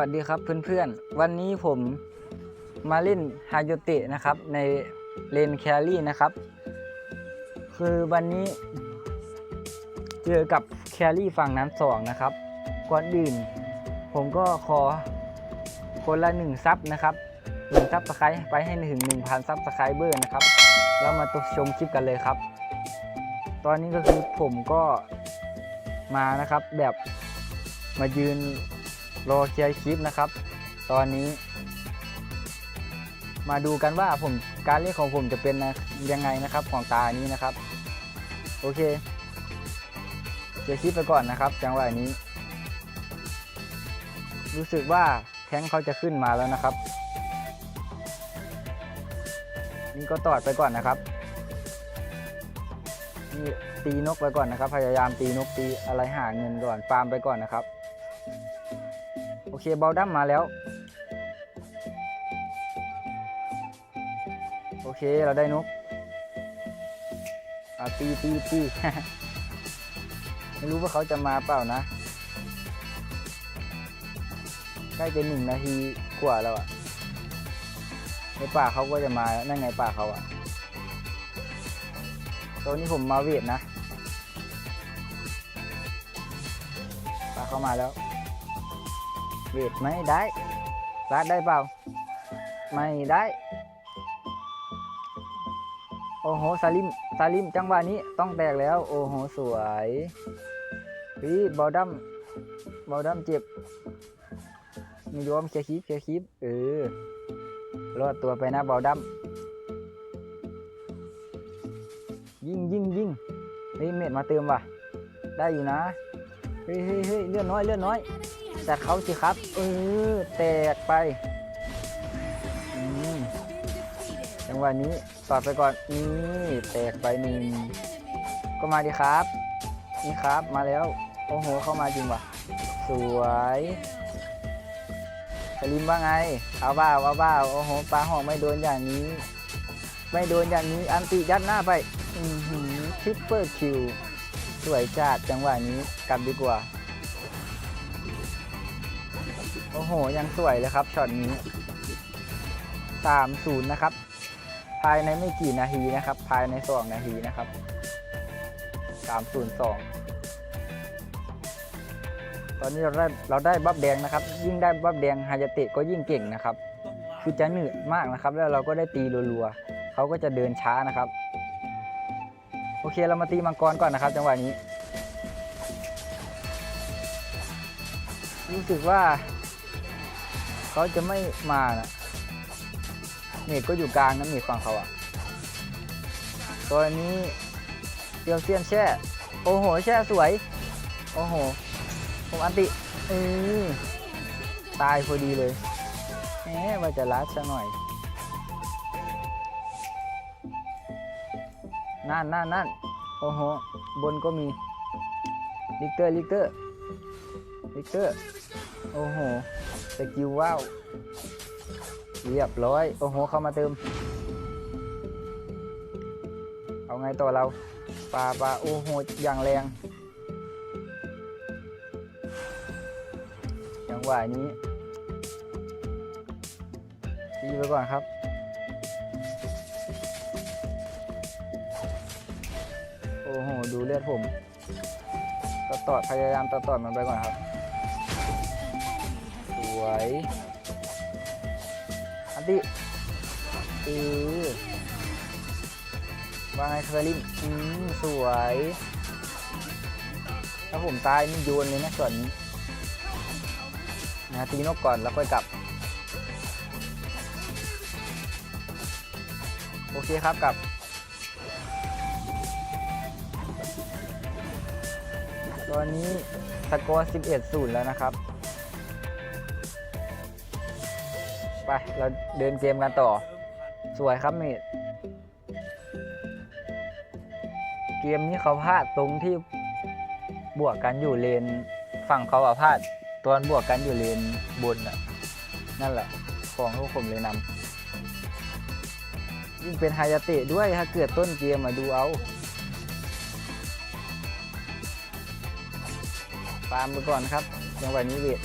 สวัสดีครับเพื่อนๆ วันนี้ผมมาเล่นฮายเตะนะครับ ในเลนแครี่นะครับ คือวันนี้เจอกับแครี่ฝั่งน้ำสองนะครับ ก่อนอื่น ผมก็ขอคนละหนึ่งซับนะครับหนึ่งซับสไครต์ไปให้ถึง1,000ซับสไครเบอร์นะครับ แล้วมาตัวชมคลิปกันเลยครับ ตอนนี้ก็คือผมก็มานะครับแบบมายืน รอเคลียร์คลิปนะครับ ตอนนี้ มาดูกันว่าผมการเล่นของผมจะเป็นยังไงนะครับของตานี้นะครับ โอเคเคลียร์คลิปไปก่อนนะครับ จังหวะนี้ รู้สึกว่าแท้งเขาจะขึ้นมาแล้วนะครับ นี่ก็ตอดไปก่อนนะครับนี่ตีนกไปก่อนนะครับ พยายามตีนกตีอะไรหาเงินก่อนฟาร์มไปก่อนนะครับ เคเบลดัมมาแล้ว โอเคเราได้นกเอาตีตีตีไม่รู้ว่าเขาจะมาเปล่านะ ใกล้จะหนึ่งนาทีกว่าแล้วอะในป่าเขาก็จะมานั่นไงป่าเขาอะตัวนี้ผมมาเวทนะป่าเขามาแล้ว เวทไม่ได้รัดได้เปล่า ไม่ได้ โอ้โหซาลิมซาลิมจังหวะนี้ต้องแตกแล้ว โอ้โห สวยพี่บอลดัมบอลดัมเจ็บมียอมเคลียร์คลิปเคลียร์คลิปเออรอดตัวไปนะบอลดัมยิงยิงยิงเฮ้ยเม็ดมาเติมว่ะ ได้อยู่นะ ฮ้ยเฮ้ยเฮ้ยเลื่อนน้อยเลื่อนน้อยจัดเขาสิครับเออแตกไปอืมจังหวะนี้ตอดไปก่อนนี่แตกไปหนึ่งก็มาดีครับ นี่ครับมาแล้ว โอ้โหเข้ามาจริงว่ะ สวยสลิมว่าไงเอาบ้าเอาบ้าโอ้โหปลาหอกไม่โดนอย่างนี้ ไม่โดนอย่างนี้อันติยัดหน้าไป อือหือทริปเปอร์คิว สวยจัดจังหวะนี้กลับดีกว่า โอ้โห ยังสวยเลยครับช็อตนี้สามศูนย์นะครับ ภายในไม่กี่นาทีนะครับ ภายในสองนาทีนะครับสามศูนย์สองตอนนี้เราได้เราได้บัฟแดงนะครับ ยิ่งได้บัฟแดงฮายาเตะก็ยิ่งเก่งนะครับ คือจะหนืดมากนะครับ แล้วเราก็ได้ตีรัวๆเขาก็จะเดินช้านะครับ โอเคเรามาตีมังกรก่อนนะครับ จังหวะนี้ รู้สึกว่า เขาจะไม่มานะเมดก็อยู่กลางนะเมดฝั่งเขาอะตัวนี้เตียวเซียนแช่ โอ้โห แช่สวย โอ้โห ผมอันติเออตายพอดีเลยแหมว่าจะลัดซะหน่อย นั่นนั่นนั่นโอ้โห บนก็มี ลิกเตอร์ ลิกเตอร์ ลิกเตอร์ โอ้โห สกิลว้าว เรียบร้อย โอ้โห เข้ามาเติม เอาไงต่อเราปลาปลาโอ้โห อย่างแรง จังหวะนี้ตีไปก่อนครับ อ้โห ดูเลือดผมตัดตอพยายามตัดต่อมันไปก่อนครับ สวยอันติเออว่าไงเคอริมอืมสวย ถ้าผมตายนี่โยนเลยนะส่วนนี้นะตีนกก่อนแล้วค่อยกลับ โอเคครับกลับ ตอนนี้สกอร์ 11 0 แล้วนะครับ ไป เราเดินเกมกันต่อ สวยครับเมดเกมนี้เขาพลาดตรงที่บวกกันอยู่เลนฝั่งเขาอะพลาดตอนบวกกันอยู่เลนบนอะนั่นแหละ ของพวกผมเลยนำยิ่งเป็นไฮยาเตะด้วยถ้าเกิดต้นเกมมาดูเอา ฟาร์มไปก่อนครับจังหวนี้เวท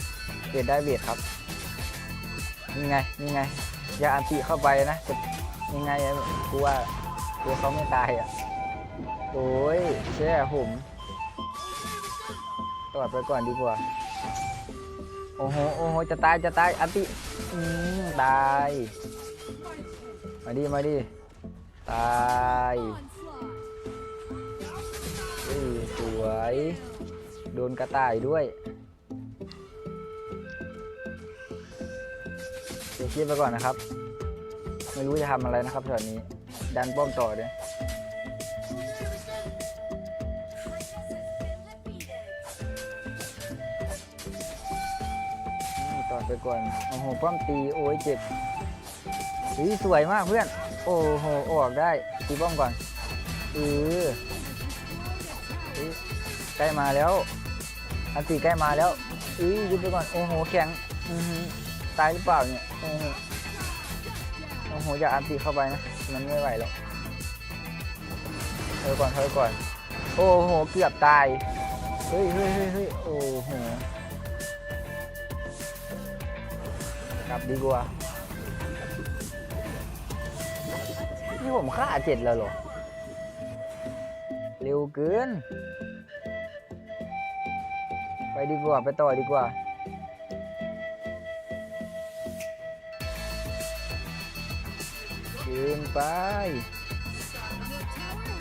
เวทได้เวทครับนี่ไงนี่ไงอย่าอันติเข้าไปนะจะยังไงกลัวกลัวเขาไม่ตายอะโอ้ยแช่ผมตอดไปก่อนดีกว่าโอ้โหโอ้โหจะตายจะตายอันติอืมตายมาดิมาดิตายเอ้ยสวย โดนกระต่ายด้วยเดี๋ยวคิดไปก่อนนะครับ ไม่รู้จะทำอะไรนะครับช็อตนี้ ดันป้อมต่อเลยต่อไปก่อน โอ้โห ป้อมตีโอ้ยเจ็บอุ้ยสวยมากเพื่อน โอ้โห ออกได้ ตีป้อมก่อนเออใกล้มาแล้ว อันตีใกล้มาแล้วอุ้ยยึดไปก่อน โอ้โห แข็ง อือหือตายหรือเปล่าเนี่ย โอ้โห โอ้โห อย่าอันตีเข้าไปนะ มันไม่ไหวแล้วเธอก่อนเธอก่อน โอ้โห เกือบตาย เฮ้ยเฮ้ยเฮ้ยเฮ้ยโอ้โห กลับดีกว่า นี่ผมฆ่าเจ็ดแล้วเหรอ เร็วเกิน ไปดีกว่าไปต่อดีกว่าเกินไป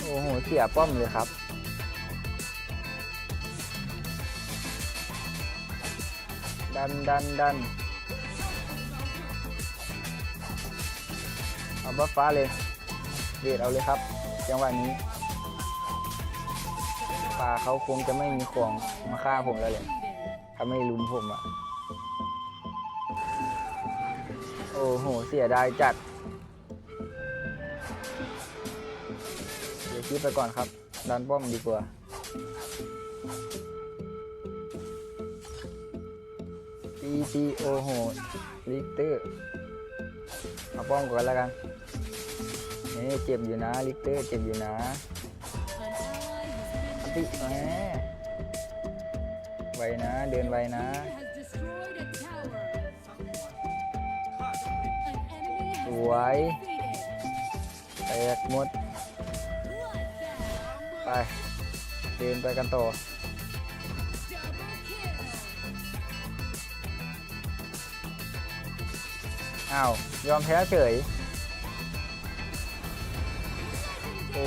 โอ้โห เสียป้อมเลยครับ ดันดันดันเอาบัฟฟ้าเลยเดดเอาเลยครับ จังหวะนี้ ป่าเขาคงจะไม่มีของมาฆ่าผมแล้วแหละถ้าไม่ลุมผมอะโอ้โห เสียดายจัด เดี๋ยวคิดไปก่อนครับ ดันป้อมดีกว่า ปีปีโอโห ลิกเตอร์ เอาป้อมก่อนแล้วกันนี่เจ็บอยู่นะ ลิกเตอร์ เจ็บอยู่นะ ติแหมไวนะ เดินไวนะ สวยแตกหมด ไป เดินไปกันต่ออ้าวยอมแพ้เฉย โอ้